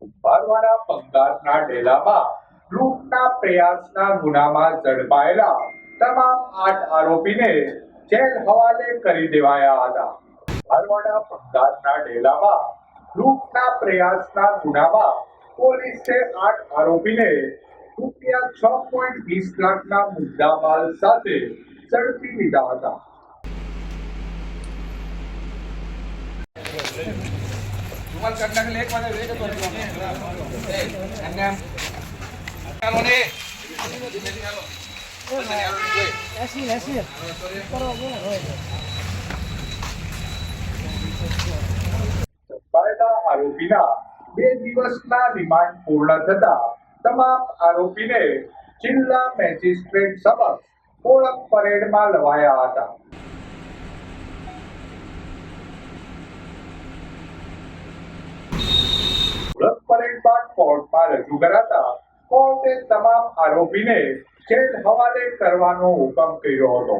કુંભારવાડા પંગારના ડેલામાં લૂંટના પ્રયાસના ગુનામાં ઝડપાયેલા તમામ આઠ આરોપીને જેલ હવાલે કરી દેવાયા હતા. કુંભારવાડા પંગારના ડેલામાં લૂંટના પ્રયાસના ગુનામાં પોલીસે આઠ આરોપીને રૂપિયા છ પોઈન્ટ વીસ લાખના મુદ્દામાલ સાથે ઝડપી લીધા હતા. આરોપીના બે દિવસના રિમાન્ડ પૂર્ણ થતા તમામ આરોપીને જિલ્લા મેજિસ્ટ્રેટ સમક્ષ ઓળખ પરેડમાં લવાયા હતા. ઓળખ બાદ કોર્ટમાં રજૂ કરાતા કોર્ટે તમામ આરોપીને જેલ હવાલે કરવાનો હુકમ કર્યો હતો.